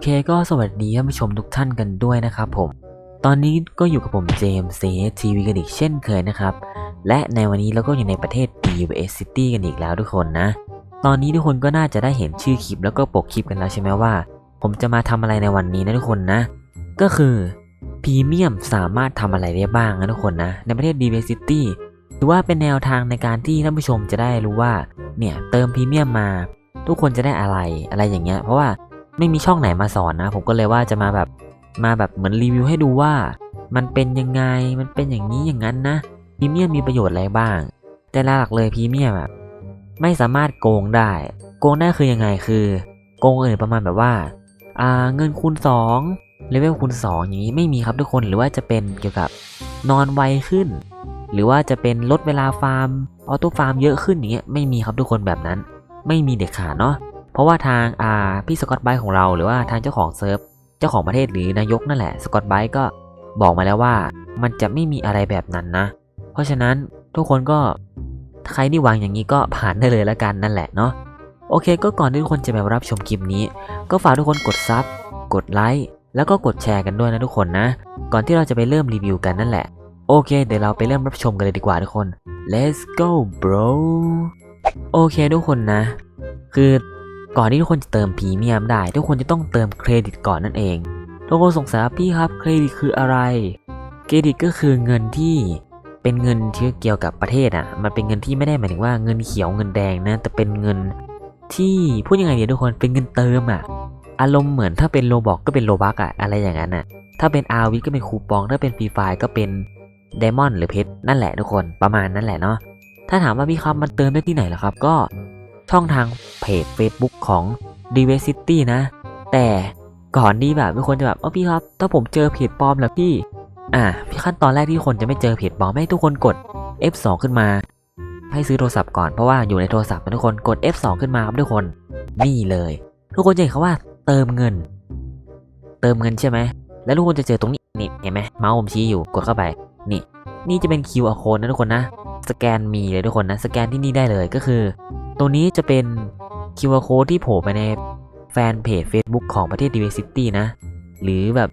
เคก็สวัสดีท่านผู้ชมทุกท่านกันด้วยนะครับผม ตอนนี้ก็อยู่กับผมเจมส์เซทีวีกันอีกเช่นเคยนะครับ และในวันนี้เราก็อยู่ในประเทศ DVS City กันอีกแล้วทุกคนนะ ตอนนี้ทุกคนก็น่าจะได้เห็นชื่อคลิปแล้วก็ปกคลิปกันแล้วใช่ไหมว่า ผมจะมาทำอะไรในวันนี้นะทุกคนนะ ก็คือพรีเมียมสามารถทำอะไรได้บ้างนะทุกคนนะ ในประเทศ DVS City ถือว่าเป็นแนวทางในการที่ท่านผู้ชมจะได้รู้ว่า เนี่ยเติมพรีเมียมมา ทุกคนจะได้อะไรอะไรอย่างเงี้ย เพราะว่า ไม่มีช่องไหนมาสอนนะ ผมก็เลยว่าจะมาแบบมาแบบเหมือนรีวิวให้ดูว่า มันเป็นยังไงมันเป็นอย่างนี้อย่างนั้นนะพรีเมียมมีประโยชน์อะไรบ้าง แต่หลักเลยพรีเมียมอะไม่สามารถโกงได้ โกงได้คือยังไงคือ โกงเอื่นประมาณแบบว่าอ่าเงินคูณ2เลเวลคูณ2อย่างนี้ไม่มีครับทุกคนหรือว่าจะเป็นเกี่ยวกับนอนไวขึ้น หรือว่าจะเป็นลดเวลาฟาร์มออโต้ฟาร์มเยอะขึ้นอย่างเงี้ยไม่มีครับทุกคนแบบนั้น ไม่มีเด็ดขาดเนาะ เพราะว่าทางอ่าพี่สกอตไบของเราหรือว่าทางเจ้าของเซิร์ฟเจ้าของประเทศหรือนายกนั่นแหละสกอตไบก็บอกมาแล้วว่า มันจะไม่มีอะไรแบบนั้นนะ เพราะฉะนั้นทุกคนก็ใครที่วางอย่างนี้ก็ผ่านได้เลยละกันนั่นแหละเนาะโอเค ก็ก่อนที่ทุกคนจะไปรับชมคลิปนี้ ก็ฝากทุกคนกดซับกดไลค์แล้วก็กดแชร์กันด้วยนะทุกคนนะ ก่อนที่เราจะไปเริ่มรีวิวกันนั่นแหละ โอเค เดี๋ยวเราไปเริ่มรับชมกันเลยดีกว่าทุกคน let's go bro โอเคทุกคนนะ คือ ก่อนที่ทุกคนจะเติมพรีเมียมได้ ทุกคนจะต้องเติมเครดิตก่อนนั่นเอง ทุกคนสงสัยพี่ครับเครดิตคืออะไร เครดิตก็คือเงินที่เป็นเงินที่เกี่ยวกับประเทศอะ มันเป็นเงินที่ไม่ได้หมายถึงว่าเงินเขียวเงินแดงนะ แต่เป็นเงินที่พูดยังไงดีทุกคนเป็นเงินเติมอะ อารมณ์เหมือนถ้าเป็นโลบอกก็เป็นโลบักอะอะไรอย่างนั้นอะ ถ้าเป็นอาวิก็เป็นคูปอง ถ้าเป็นฟรีไฟก็เป็นไดมอนด์หรือเพชรนั่นแหละทุกคนประมาณนั้นแหละเนาะถ้าถามว่าพี่ครับมันเติมได้ที่ไหนล่ะครับ ก็ช่องทาง เพจ Facebook ของ d i v e r s i t y นะ แต่ก่อนที่แบบทุกคนจะแบบเออพี่ครับ ถ้าผมเจอเพจปลอมแล้วพี่ อ่าพี่ขั้นตอนแรกที่คนจะไม่เจอเพจปลอมให้ทุกคนกด F2 ขึ้นมา ให้ซื้อโทรศัพท์ก่อนเพราะว่าอยู่ในโทรศัพท์นะทุกคนกด F2 ขึ้นมาครับทุกคนนี่เลย ทุกคนจะเห็นเขาว่าเติมเงิน เติมเงินใช่ไหมแล้วทุกคนจะเจอตรงนี้นี่เห็นไหมเมาส์ผมชี้อยู่กดเข้าไป นี่ นี่จะเป็น QR code นะทุกคนนะ สแกนมีเลยทุกคนนะ สแกนที่นี่ได้เลยก็คือ ตรงนี้จะเป็น QR code ที่โผล่ไปในแฟนเพจ Facebook ของประเทศ Diversity นะ หรือแบบ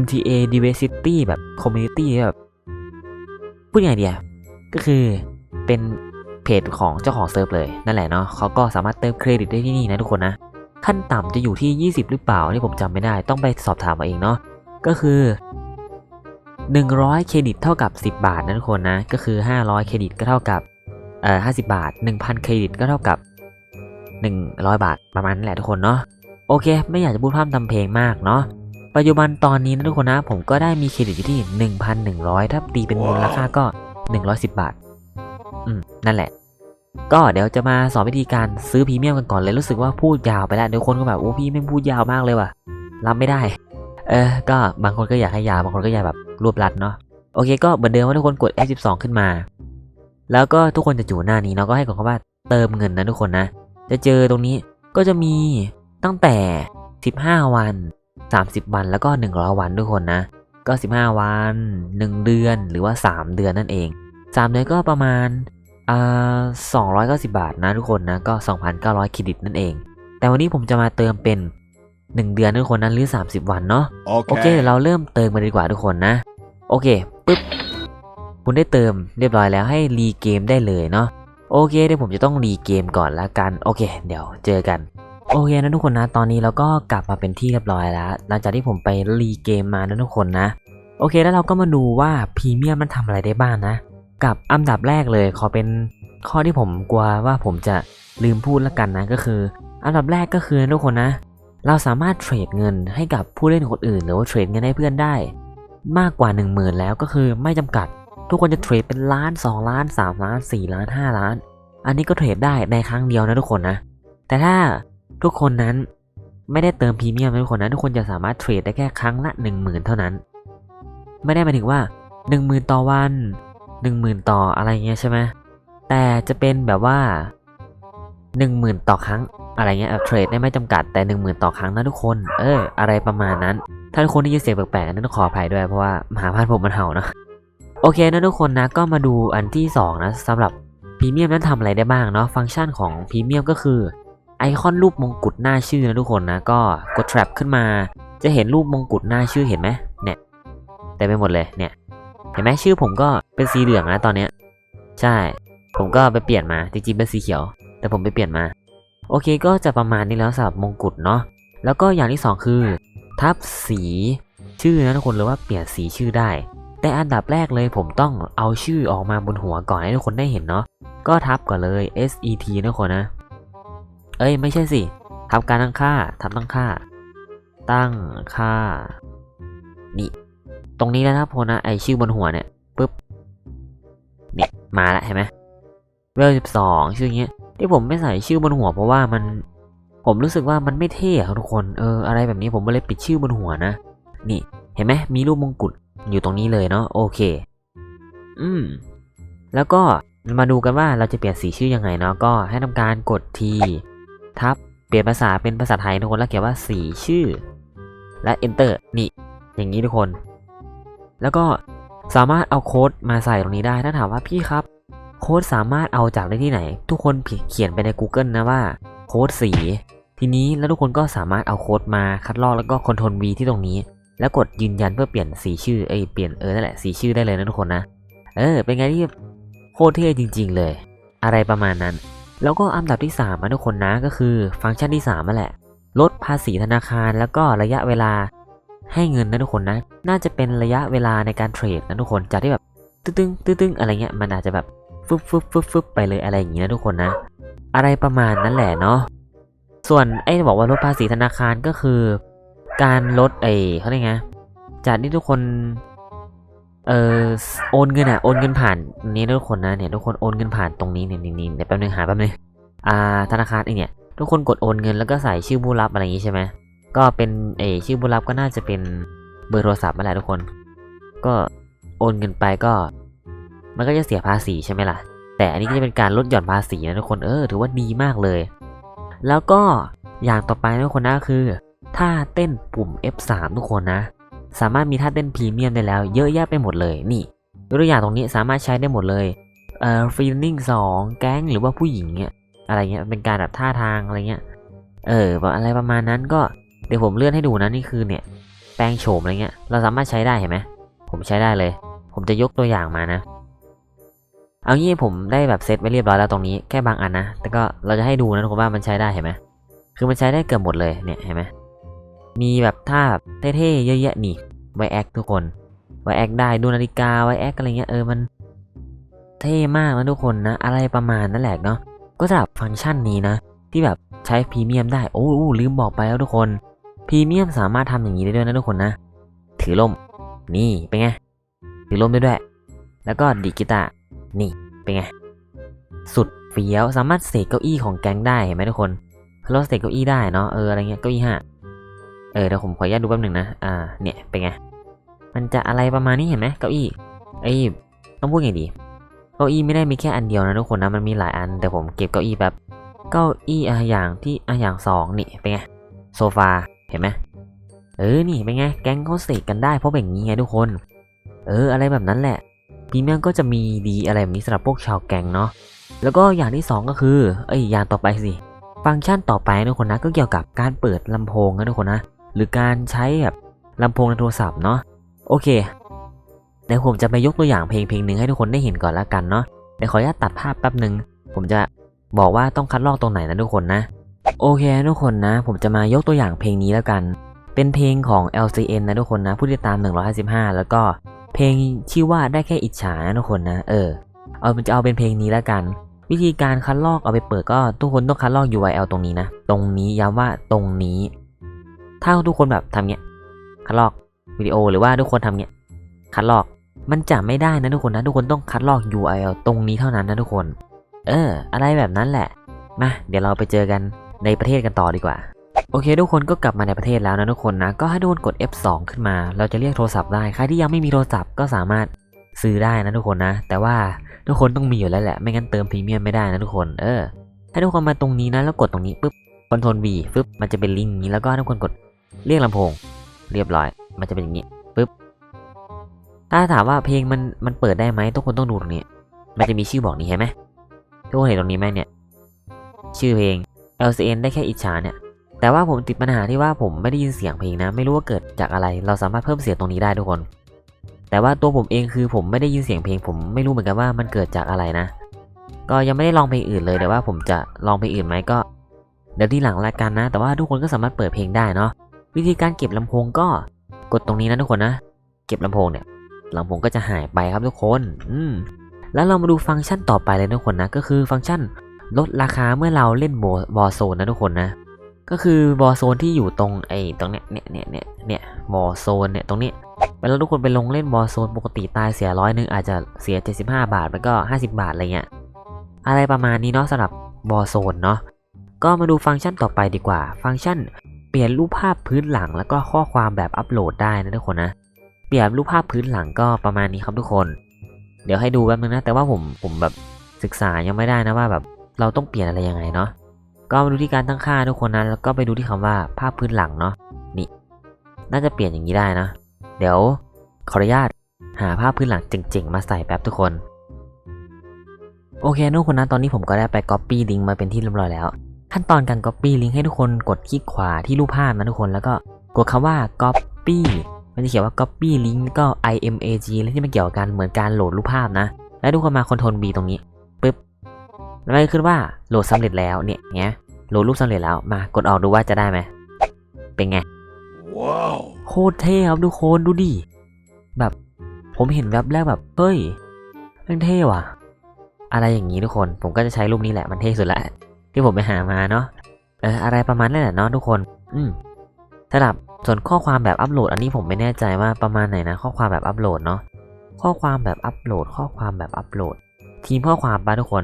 MTA Diversity แบบ Community แบบพูดยังไงเดียก็คือเป็นเพจของเจ้าของเซิร์ฟเลยนั่นแหละเนาะเขาก็สามารถเติมเครดิตได้ที่นี่นะทุกคนนะ ขั้นต่ำจะอยู่ที่ 20 หรือเปล่านี่ผมจำไม่ได้ต้องไปสอบถามมาเองเนาะก็คือ 100 เครดิตเท่ากับ 10 บาทนะทุกคนนะ ก็คือ 500 เครดิตก็เท่ากับ เอ่อ50บาท 1,000 เครดิตก็เท่ากับ 100 บาทประมาณนั้นแหละทุกคนเนาะโอเค ไม่อยากจะพูดพร่ำทำเพลงมากเนาะปัจจุบันตอนนี้นะทุกคนนะ ผมก็ได้มีเครดิตอยู่ที่ 1,100 ถ้าตีเป็นมูลค่าก็ 110 บาท อืม นั่นแหละ ก็เดี๋ยวจะมาสอนวิธีการซื้อพรีเมียมกันก่อนเลยรู้สึกว่าพูดยาวไปแล้วเดี๋ยวคนก็แบบโอ้พี่ไม่งพูดยาวมากเลยว่ะรับไม่ได้ เออ ก็บางคนก็อยากให้ยาวบางคนก็อยากแบบรวบรัดเนาะโอเคก็เหมือนเดิมว่าทุกคนกด F12 ขึ้นมา แล้วก็ทุกคนจะอยู่หน้านี้เนาะก็ให้กดคำว่าเติมเงินนะทุกคนนะ จะเจอตรงนี้ก็จะมีตั้งแต่ 15 วัน 30 วันแล้วก็ 100 วันทุกคนนะ ก็ 15 วัน 1 เดือนหรือว่า 3 เดือนนั่นเอง 3 เดือนก็ประมาณอ่า290บาทนะทุกคนนะก็ 2,900 เครดิตนั่นเอง แต่วันนี้ผมจะมาเติมเป็น 1 เดือนนะทุกคนนะหรือ 30 วันเนาะ โอเค Okay. เดี๋ยวเราเริ่มเติมกันดีกว่าทุกคนนะ โอเคปึ๊บ คุณได้เติมเรียบร้อยแล้วให้รีเกมได้เลยเนาะโอเคเดี๋ยวผมจะต้องรีเกมก่อนละกันโอเค เดี๋ยวเจอกันโอเคนะทุกคนนะตอนนี้เราก็กลับมาเป็นที่เรียบร้อยแล้ว หลังจากที่ผมไปรีเกมมานะทุกคนนะ โอเคแล้วเราก็มาดูว่าพรีเมียมมันทำอะไรได้บ้างนะ กับอันดับแรกเลยขอเป็นข้อที่ผมกลัวว่าผมจะลืมพูดละกันนะก็คือ อันดับแรกก็คือทุกคนนะ เราสามารถเทรดเงินให้กับผู้เล่นคนอื่น หรือว่าเทรดเงินให้เพื่อนได้ มากกว่า 1 0,000 แล้วก็คือไม่จำกัด ทุกคนจะเทรดเป็นล้าน 2 ล้าน 3 ล้าน 4 ล้าน 5 ล้าน อันนี้ก็เทรดได้ในครั้งเดียวนะทุกคนนะ แต่ถ้าทุกคนนั้นไม่ได้เติมพรีเมียมนะทุกคนนะทุกคนจะสามารถเทรดได้แค่ครั้งละ 10,000 เท่านั้น ไม่ได้หมายถึงว่า 10,000 ต่อวัน 10,000 ต่ออะไรเงี้ยใช่ไหมแต่จะเป็นแบบว่า 10,000 ต่อครั้งอะไรเงี้ยเทรดได้ไม่จำกัดแต่ 10,000 ต่อครั้งนะทุกคน เออ อะไรประมาณนั้น ถ้าทุกคนได้ยินเสียงแปลกๆนั้นต้องขออภัยด้วยเพราะว่าหมาพันผมมันเห่าเนอะ โอเคนะทุกคนนะก็มาดูอันที่สองนะสำหรับพรีเมียมนั้นทำอะไรได้บ้างเนาะฟังก์ชันของพรีเมียมก็คือไอคอนรูปมงกุฎหน้าชื่อนะทุกคนนะก็กด trap ขึ้นมา จะเห็นรูปมงกุฎหน้าชื่อเห็นไหมเนี่ยเต็มไปหมดเลยเนี่ย เห็นไหมชื่อผมก็เป็นสีเหลืองนะตอนเนี้ยใช่ ผมก็ไปเปลี่ยนมาจริงๆเป็นสีเขียว แต่ผมไปเปลี่ยนมา โอเคก็จะประมาณนี้แล้วสำหรับมงกุฎเนาะแล้วก็อย่างที่สองคือ ทับสีชื่อนะทุกคนหรือว่าเปลี่ยนสีชื่อได้ แต่อันดับแรกเลยผมต้องเอาชื่อออกมาบนหัวก่อนให้ทุกคนได้เห็นเนาะ ก็ทับก่อนเลย S E T นะทุกคนนะ เอ้ยไม่ใช่สิ ทับการตั้งค่า ทับตั้งค่า ตั้งค่า นี่ ตรงนี้แล้วนะครับคนนะ ไอชื่อบนหัวเนี่ยปุ๊บ เนี่ยมาแล้วเห็นไหมเวลสิบสองชื่อเงี้ย ที่ผมไม่ใส่ชื่อบนหัวเพราะว่ามัน ผมรู้สึกว่ามันไม่เท่อะครับทุกคน เอออะไรแบบนี้ผมก็เลยปิดชื่อบนหัวนะ นี่ เห็นไหมมีรูปมงกุฎ อยู่ตรงนี้เลยเนาะโอเค อืม แล้วก็มาดูกันว่าเราจะเปลี่ยนสีชื่อยังไงเนาะก็ให้ทำการกดทีทับเปลี่ยนภาษาเป็นภาษาไทยทุกคนแล้วเขียนว่าสีชื่อ และ enter นี่ อย่างนี้ทุกคน แล้วก็สามารถเอาโค้ดมาใส่ตรงนี้ได้ถ้าถามว่าพี่ครับ โค้ดสามารถเอาจากได้ที่ไหน ทุกคนเขียนไปใน Google นะว่าโค้ดสี ทีนี้แล้วทุกคนก็สามารถเอาโค้ดมาคัดลอกแล้วก็คอนโทรล V ที่ตรงนี้ แล้วกดยืนยันเพื่อเปลี่ยนสีชื่อเอ้เปลี่ยนเออนั่นแหละสีชื่อได้เลยนะทุกคนนะ เออ เป็นไงที่โคตรเท่จริง ๆ เลย อะไรประมาณนั้น แล้วก็อันดับที่3ามนะทุกคนนะก็คือฟังก์ชันที่3นั่นแหละ ลดภาษีธนาคารแล้วก็ระยะเวลาให้เงินนะทุกคนนะ น่าจะเป็นระยะเวลาในการเทรดนะทุกคนจากที่แบบตึ้งๆตึ้งๆอะไรเงี้ยมันอาจจะแบบฟึบฟึบฟึบฟึบไปเลยอะไรอย่างนี้นะทุกคนนะ อะไรประมาณนั้นแหละเนาะส่วนไอ้บอกว่าลดภาษีธนาคารก็คือ การลดไอ้เขาเรียกไงจากที่ทุกคน เออโอนเงินอะโอนเงินผ่านนี้ทุกคนนะเนี่ยทุกคนโอนเงินผ่านตรงนี้เนี่ยนี่นี่เดี๋ยวแป๊บนึงหาแป๊บนึงอ่าธนาคารไอ้เนี่ย ทุกคนกดโอนเงินแล้วก็ใส่ชื่อผู้รับอะไรอย่างนี้ใช่ไหมก็เป็นเออชื่อผู้รับก็น่าจะเป็นเบอร์โทรศัพท์นั่นแหละทุกคน ก็โอนเงินไปก็ มันก็จะเสียภาษีใช่ไหมล่ะ แต่อันนี้ก็จะเป็นการลดหย่อนภาษีนะทุกคนเออถือว่าดีมากเลย แล้วก็อย่างต่อไปนะทุกคนนะคือ ท่าเต้นปุ่ม F3 ทุกคนนะ สามารถมีท่าเต้นพรีเมียมได้แล้ว เยอะแยะไปหมดเลยนี่ยกตัวอย่างตรงนี้สามารถใช้ได้หมดเลยเอ่อฟีลลิ่งสองแก๊งหรือว่าผู้หญิงเนี่ยอะไรเงี้ยเป็นการแบบท่าทางอะไรเงี้ยเอออะไรประมาณนั้นก็เดี๋ยวผมเลื่อนให้ดูนะนี่คือเนี่ยแปลงโฉมอะไรเงี้ยเราสามารถใช้ได้เห็นไหมผมใช้ได้เลย ผมจะยกตัวอย่างมานะ เอางี้ผมได้แบบเซตไว้เรียบร้อยแล้วตรงนี้แค่บางอันนะแต่ก็เราจะให้ดูนะทุกคนว่ามันใช้ได้เห็นไหมคือมันใช้ได้เกือบหมดเลยเนี่ยเห็นไหม มีแบบท่าแบบเท่ๆเยอะแยะนี่ไวแอคทุกคนไวแอคได้ดูนาฬิกาไวแอคอะไรเงี้ยเออมัน เท่มากนะทุกคนนะ อะไรประมาณนั่นแหละเนาะก็สำหรับฟังก์ชันนี้นะ ที่แบบใช้พรีเมียมได้โอ้โหลืมบอกไปแล้วทุกคนพรีเมียมสามารถทำอย่างนี้ได้ด้วยนะทุกคนนะ ถือล่มนี่เป็นไงถือล่มได้ด้วย แล้วก็ดีกีตานี่เป็นไงสุดเฟี้ยวสามารถเสกเก้าอี้ของแก๊งได้เห็นไหมทุกคนเราเสกเก้าอี้ได้เนาะเอออะไรเงี้ยเก้าอี้ห้า เออเดี๋ยวผมขออนุญาตดูแป๊บหนึ่งนะ อ่า เนี่ย เป็นไง มันจะอะไรประมาณนี้เห็นไหมเก้าอี้เอ้ยต้องพูดไงดี เก้าอี้ไม่ได้มีแค่อันเดียวนะทุกคนนะ มันมีหลายอัน แต่ผมเก็บเก้าอี้แบบ เก้าอี้อะอย่างที่อะอย่างสองนี่ เป็นไง โซฟา เห็นไหมเออ นี่ เป็นไง แก๊งเขาเสกกันได้เพราะแบบนี้ไงทุกคน เออ อะไรแบบนั้นแหละพรีเมียมก็จะมีดีอะไรแบบนี้สำหรับพวกชาวแก๊งเนาะ แล้วก็อย่างที่สองก็คือ เอ้ย อย่างต่อไปสิ ฟังก์ชันต่อไปนะทุกคนนะ ก็เกี่ยวกับการเปิดลำโพงนะทุกคนนะ หรือการใช้แบบลำโพงในโทรศัพท์เนาะโอเคเดี๋ยวผมจะไปยกตัวอย่างเพลงเพลงหนึ่งให้ทุกคนได้เห็นก่อนละกันเนาะเดี๋ยวขออนุญาตตัดภาพแป๊บหนึ่งผมจะบอกว่าต้องคัดลอกตรงไหนนะทุกคนนะ โอเคทุกคนนะ ผมจะมายกตัวอย่างเพลงนี้แล้วกัน เป็นเพลงของ LCN นะทุกคนนะผู้ติดตาม 155 แล้วก็เพลงชื่อว่าได้แค่อิจฉานะทุกคนนะ เออ เอาจะเอาเป็นเพลงนี้แล้วกัน วิธีการคัดลอกเอาไปเปิดก็ทุกคนต้องคัดลอก URL ตรงนี้นะ ตรงนี้ย้ำว่าตรงนี้ ถ้าทุกคนแบบทำเงี้ยคัดลอกวิดีโอหรือว่าทุกคนทำเงี้ยคัดลอกมันจะไม่ได้นะทุกคนนะทุกคนต้องคัดลอก URL ตรงนี้เท่านั้นนะทุกคน เออ อะไรแบบนั้นแหละมาเดี๋ยวเราไปเจอกันในประเทศกันต่อดีกว่า โอเค ทุกคนก็กลับมาในประเทศแล้วนะทุกคนนะ ก็ให้ทุกคนกด F2 ขึ้นมา เราจะเรียกโทรศัพท์ได้ ใครที่ยังไม่มีโทรศัพท์ก็สามารถซื้อได้นะทุกคนนะ แต่ว่าทุกคนต้องมีอยู่แล้วแหละ ไม่งั้นเติมพรีเมียมไม่ได้นะทุกคน เออ ให้ทุกคนมาตรงนี้นะ แล้วกดตรงนี้ปุ๊บคอนโทรล V ปึ๊บ มันจะเป็นลิงก์นี้ แล้วก็ทุกคนกด เรียกลำโพง เรียบร้อย มันจะเป็นอย่างนี้ปุ๊บถ้าถามว่าเพลงมันมันเปิดได้ไหมทุกคนต้องดูตรงนี้ มันจะมีชื่อบอกนี้เห็นไหมทุกคนเห็นตรงนี้ไหมเนี่ย ชื่อเพลง LCN ได้แค่อิจฉาเนี่ย แต่ว่าผมติดปัญหาที่ว่าผมไม่ได้ยินเสียงเพลงนะ ไม่รู้ว่าเกิดจากอะไร เราสามารถเพิ่มเสียงตรงนี้ได้ทุกคน แต่ว่าตัวผมเองคือผมไม่ได้ยินเสียงเพลง ผมไม่รู้เหมือนกันว่ามันเกิดจากอะไรนะ ก็ยังไม่ได้ลองเพลงอื่นเลย แต่ว่าผมจะลองเพลงอื่นไหมก็ เดี๋ยวที่หลังละกันนะ แต่ว่าทุกคนก็สามารถเปิดเพลงได้เนาะ วิธีการเก็บลำโพงก็กดตรงนี้นะทุกคนนะ เก็บลำโพงเนี่ยลำโพงก็จะหายไปครับทุกคน อืม แล้วเรามาดูฟังก์ชันต่อไปเลยทุกคนนะ ก็คือฟังก์ชันลดราคาเมื่อเราเล่นบอโซนนะทุกคนนะ ก็คือบอโซนที่อยู่ตรงไอ้ตรงเนี้ยเนี่ยเนี่ยเนี่ยเนี่ยบอโซนเนี่ยตรงนี้เวลาทุกคนไปลงเล่นบอโซนปกติตายเสียร้อยหนึ่งอาจจะเสีย 75 บาทแล้วก็ 50 บาทอะไรเงี้ย อะไรประมาณนี้เนาะสำหรับบอโซนเนาะ ก็มาดูฟังก์ชันต่อไปดีกว่า ฟังก์ชัน เปลี่ยนรูปภาพพื้นหลังแล้วก็ข้อความแบบอัปโหลดได้นะทุกคนนะ เปลี่ยนรูปภาพพื้นหลังก็ประมาณนี้ครับทุกคน เดี๋ยวให้ดูแป๊บนึงนะ แต่ว่าผมผมแบบศึกษายังไม่ได้นะว่าแบบเราต้องเปลี่ยนอะไรยังไงเนาะ ก็มาดูที่การตั้งค่าทุกคนนะแล้วก็ไปดูที่คำว่าภาพพื้นหลังเนาะ นี่ น่าจะเปลี่ยนอย่างนี้ได้นะ เดี๋ยวขออนุญาตหาภาพพื้นหลังเจ๋งๆมาใส่แป๊บทุกคน โอเคทุกคนนะตอนนี้ผมก็ได้ไป Copy ลิงก์มาเป็นที่เรียบร้อยแล้ว ขั้นตอนการ Copy ลิงก์ให้ทุกคนกดคลิกขวาที่รูปภาพนะทุกคนแล้วก็กดคำว่า Copy มันจะเขียนว่า copy link แล้วก็ imag และที่มันเกี่ยวกันเหมือนการโหลดรูปภาพนะ แล้วทุกคนมา Ctrl B ตรงนี้ปึ๊บแล้วมันก็ขึ้นว่าโหลดสำเร็จแล้วเนี่ยเงี้ยโหลดรูปสำเร็จแล้วมากดออกดูว่าจะได้ไหมเป็นไงว้าวโคตรเท่ครับทุกคนดูดิแบบผมเห็นแวบแรกแบบเฮ้ยแม่งเท่ว่ะ อะไรอย่างนี้ทุกคนผมก็จะใช้รูปนี้แหละมันเท่สุดละ ที่ผมไปหามาเนาะเอออะไรประมาณนั้นแหละเนาะทุกคน อืมสำหรับส่วนข้อความแบบอัปโหลด อันนี้ผมไม่แน่ใจว่าประมาณไหนนะ ข้อความแบบอัปโหลดเนาะข้อความแบบอัปโหลด ข้อความแบบอัปโหลด ทีมข้อความปะทุกคน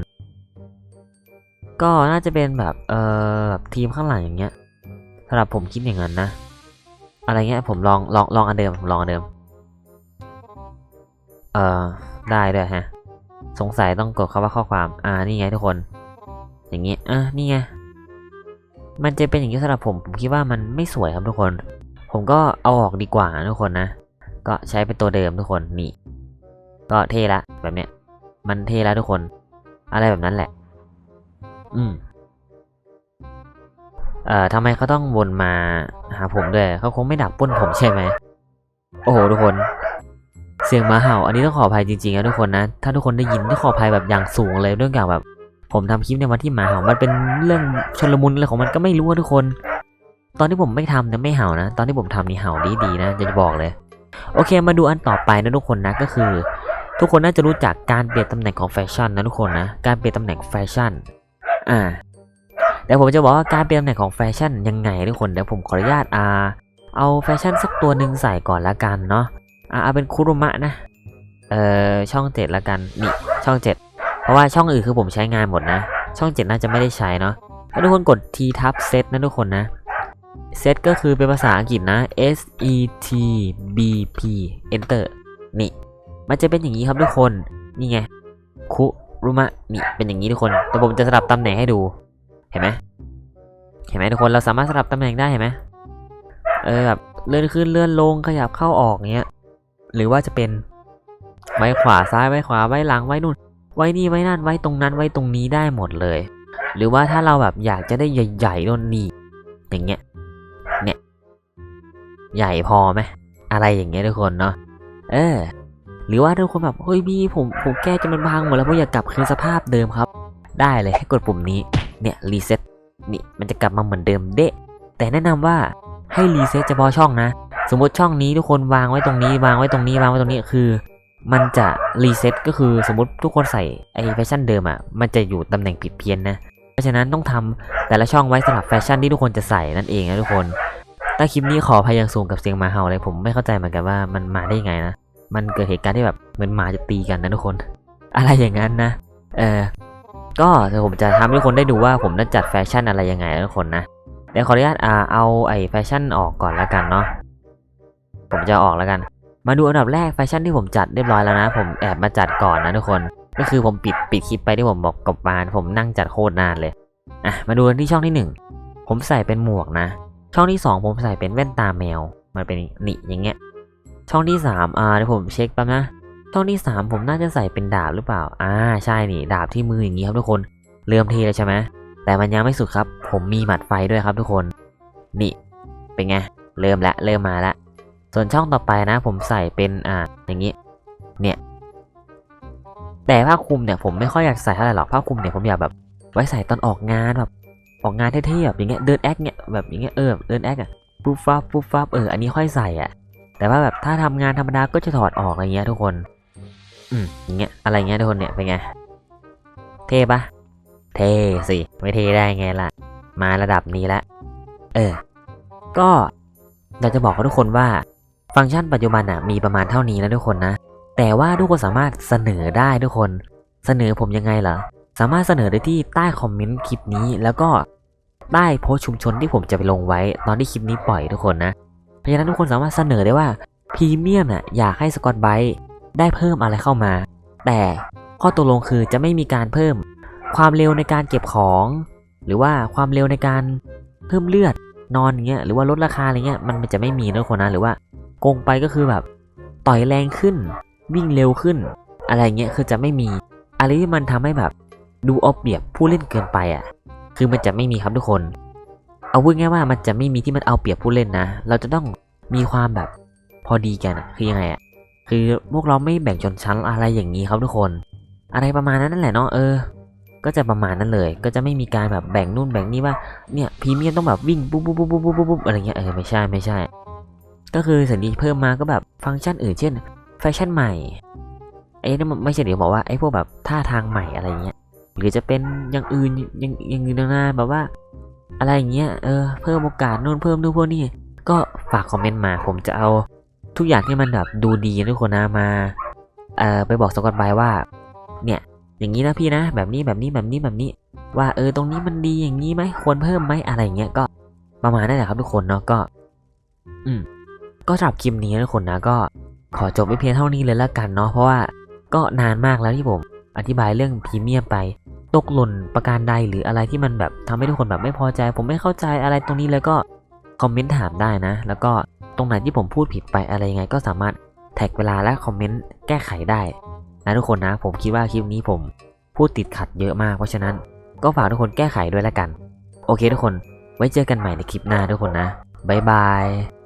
ก็น่าจะเป็นแบบเอ่อแบบทีมข้างหลังอย่างเงี้ยสำหรับผมคิดอย่างนั้นนะ อะไรเงี้ยผมลองลองลองอันเดิมผมลองอันเดิม เอ่อได้ด้วยฮะ สงสัยต้องกดคำว่าข้อความ อ่านี่ไงทุกคน อย่างเงี้ยอะนี่ไงมันจะเป็นอย่างนี้สำหรับผมผมคิดว่ามันไม่สวยครับทุกคน ผมก็เอาออกดีกว่านะทุกคนนะ ก็ใช้เป็นตัวเดิมทุกคนนี่ ก็เท่ละแบบเนี้ย มันเท่ล้วทุกคน อะไรแบบนั้นแหละ อืมเอ่อทำไมเขาต้องวนมาหาผมด้วยเขาคงไม่ดักปล้นผมใช่ไหมโอ้โหทุกคน เสียงหมาเห่า อันนี้ต้องขออภัยจริงๆนะทุกคนนะ ถ้าทุกคนได้ยินต้องขออภัยแบบอย่างสูงเลยเรื่องจากแบบ ผมทำคลิปในวันที่หมาเห่ามันเป็นเรื่องชลมุนอะไรของมันก็ไม่รู้อะทุกคน ตอนที่ผมไม่ทำเนี่ยไม่เห่านะ ตอนที่ผมทำนี่เห่าดีๆนะจะบอกเลย โอเคมาดูอันต่อไปนะทุกคนนะก็คือ ทุกคนน่าจะรู้จักการเปลี่ยนตำแหน่งของแฟชั่นนะทุกคนนะการเปลี่ยนตำแหน่งแฟชั่นอ่าเดี๋ยวผมจะบอกว่าการเปลี่ยนตำแหน่งของแฟชั่นยังไงทุกคนเดี๋ยวผมขออนุญาตอ่าเอาแฟชั่นสักตัวหนึ่งใส่ก่อนละกันเนาะอ่าเอาเป็นคุรุมะนะเอ่อช่องเจ็ดละกันนี่ช่องเจ็ด ราะว่าช่องอื่นคือผมใช้งานหมดนะ ช่องเจ็ดน่าจะไม่ได้ใช้เนาะถ้าทุกคนกด T ทับ set นะทุกคนนะ set ก็คือเป็นภาษาอังกฤษนะ S E T B P enter นี่ มันจะเป็นอย่างนี้ครับทุกคน นี่ไง คุรุมะ นี่ เป็นอย่างนี้ทุกคน แต่ผมจะสลับตำแหน่งให้ดู เห็นไหมเห็นไหมทุกคน เราสามารถสลับตำแหน่งได้เห็นไหมเออแบบเลื่อนขึ้นเลื่อนลง ขยับเข้าออกเงี้ย หรือว่าจะเป็นไว้ขวาซ้ายไว้ขวาไว้หลังไว้นู่น ไว้นี่ไว้นั่นไว้ตรงนั้นไว้ตรงนี้ได้หมดเลย หรือว่าถ้าเราแบบอยากจะได้ใหญ่ๆโน่นนี่อย่างเงี้ยเนี่ยใหญ่พอไหมอะไรอย่างเงี้ยทุกคนเนาะเออ หรือว่าทุกคนแบบเฮ้ยพี่ผมผมแก้จนมันพังหมดแล้วผมอยากกลับคืนสภาพเดิมครับ ได้เลยให้กดปุ่มนี้เนี่ยรีเซ็ตนี่มันจะกลับมาเหมือนเดิมเดะแต่แนะนำว่าให้รีเซ็ตเฉพาะช่องนะ สมมติช่องนี้ทุกคนวางไว้ตรงนี้ วางไว้ตรงนี้วางไว้ตรงนี้คือ มันจะรีเซ็ตก็คือสมมติทุกคนใส่ไอแฟชั่นเดิมอะ มันจะอยู่ตำแหน่งผิดเพี้ยนนะ เพราะฉะนั้นต้องทำแต่ละช่องไว้สำหรับแฟชั่นที่ทุกคนจะใส่นั่นเองนะทุกคน ถ้าคลิปนี้ขอพยางสูงกับเสียงหมาเห่าเลยผมไม่เข้าใจเหมือนกันว่ามันมาได้ยังไงนะ มันเกิดเหตุการณ์ที่แบบเหมือนหมาจะตีกันนะทุกคน อะไรอย่างนั้นนะ เออ ก็เดี๋ยวผมจะทำให้ทุกคนได้ดูว่าผมได้จัดแฟชั่นอะไรยังไงนะทุกคนนะ เดี๋ยวขออนุญาตเอาไอแฟชั่นออกก่อนแล้วกันเนาะ ผมจะอออกแล้วกัน มาดูอันดับแรกแฟชั่นที่ผมจัดเรียบร้อยแล้วนะ ผมแอบมาจัดก่อนนะทุกคน ก็คือผมปิดปิดคลิปไปที่ผมบอกกับมาน ผมนั่งจัดโคตรนานเลยอะมาดูกันที่ช่องที่หนึ่งผมใส่เป็นหมวกนะ ช่องที่สองผมใส่เป็นแว่นตาแมว มันเป็นนี่อย่างเงี้ย ช่องที่สามอ่าเดี๋ยวผมเช็คแป๊บนะช่องที่สามผมน่าจะใส่เป็นดาบหรือเปล่า อ่าใช่นี่ดาบที่มืออย่างงี้ครับทุกคนเริ่มเทแล้วใช่ไหมแต่มันยังไม่สุดครับ ผมมีหมัดไฟด้วยครับทุกคน นี่ เป็นไง เริ่มละเริ่มมาละ ส่วนช่องต่อไปนะ ผมใส่เป็นอ่าอย่างนี้ เนี่ย แต่ผ้าคลุมเนี่ยผมไม่ค่อยอยากใส่เท่าไหร่หรอกผ้าคลุมเนี่ยผมอยากแบบ ไว้ใส่ตอนออกงานแบบออกงานเท่ๆแบบอย่างเงี้ยเดินแอคเนี่ยแบบอย่างเงี้ยเออเดินแอคอะปุ๊บฟับปุ๊บฟับเอออันนี้ค่อยใส่อะแต่ว่าแบบถ้าทำงานธรรมดาก็จะถอดออกอะไรเงี้ยทุกคน อืมอย่างเงี้ยอะไรเงี้ยทุกคนเนี่ยเป็นไงเท่ปะเท่สิไม่เท่ได้ไงล่ะ มาระดับนี้ล้วเออ ก็อยากจะบอกกับทุกคนว่า ฟังก์ชันปัจจุบันอะมีประมาณเท่านี้นะทุกคนนะ แต่ว่าทุกคนสามารถเสนอได้ทุกคน เสนอผมยังไงเหรอ สามารถเสนอได้ที่ใต้คอมเมนต์คลิปนี้ แล้วก็ใต้โพสชุมชนที่ผมจะไปลงไว้ ตอนที่คลิปนี้ปล่อยทุกคนนะ เพราะฉะนั้นทุกคนสามารถเสนอได้ว่าพรีเมียมน่ะอยากให้สกอตไบรท์ได้เพิ่มอะไรเข้ามา แต่ข้อตกลงคือจะไม่มีการเพิ่ม ความเร็วในการเก็บของ หรือว่าความเร็วในการเพิ่มเลือดนอนอย่างเงี้ยหรือว่าลดราคาอะไรเงี้ยมันจะไม่มีนะทุกคนนะหรือว่า โกงไปก็คือแบบ ต่อยแรงขึ้น วิ่งเร็วขึ้น อะไรเงี้ยคือจะไม่มี อะไรที่มันทำให้แบบ ดูเอาเปรียบผู้เล่นเกินไปอะ คือมันจะไม่มีครับทุกคน เอาพูดง่ายว่ามันจะไม่มีที่มันเอาเปรียบผู้เล่นนะ เราจะต้องมีความแบบพอดีกันคือยังไงอะคือพวกเราไม่แบ่งชนชั้นอะไรอย่างนี้ครับทุกคน อะไรประมาณนั้นนั่นแหละเนาะเออ ก็จะประมาณนั้นเลย ก็จะไม่มีการแบบแบ่งนู่นแบ่งนี่ว่าเนี่ยพรีเมียมต้องแบบวิ่งปุ๊บปุ๊บปุ๊บปุ๊บปุ๊บปุ๊บอะไรเงี้ยเออไม่ใช่ไม่ใช่ ก็คือสิ่งที่เพิ่มมาก็แบบฟังก์ชันอื่นเช่น แฟชั่นใหม่ไอ้นั่นไม่ใช่เดี๋ยวบอกว่าไอ้พวกแบบท่าทางใหม่อะไรเงี้ยหรือจะเป็นอย่างอื่นอย่างอย่างอื่นนานาแบบว่า อะไรอย่างเงี้ยเออเพิ่มโอกาสนู่นเพิ่มนู่นพวกนี้ก็ฝากคอมเมนต์มาผมจะเอาทุกอย่างที่มันแบบดูดีทุกคนนะมาเอ่อไปบอกสกอตไบรท์ว่า เนี่ยอย่างนี้นะพี่นะแบบนี้แบบนี้แบบนี้แบบนี้ ว่าเออตรงนี้มันดีอย่างนี้ไหมควรเพิ่มไหมอะไรอย่างเงี้ยก็ประมาณนั้นแหละครับทุกคนเนาะก็ อืม ก็สำหรับคลิปนี้นะทุกคนนะก็ขอจบไปเพียงเท่านี้เลยละกันเนาะเพราะว่าก็นานมากแล้วที่ผมอธิบายเรื่องพรีเมียมไป ตกหล่นประการใดหรืออะไรที่มันแบบทำให้ทุกคนแบบไม่พอใจ ผมไม่เข้าใจอะไรตรงนี้เลยก็คอมเมนต์ถามได้นะ แล้วก็ตรงไหนที่ผมพูดผิดไปอะไรยังไง ก็สามารถแท็กเวลาและคอมเมนต์แก้ไขได้นะทุกคนนะ ผมคิดว่าคลิปนี้ผมพูดติดขัดเยอะมากเพราะฉะนั้นก็ฝากทุกคนแก้ไขด้วยละกัน โอเคทุกคนไว้เจอกันใหม่ในคลิปหน้าทุกคนนะบ๊ายบาย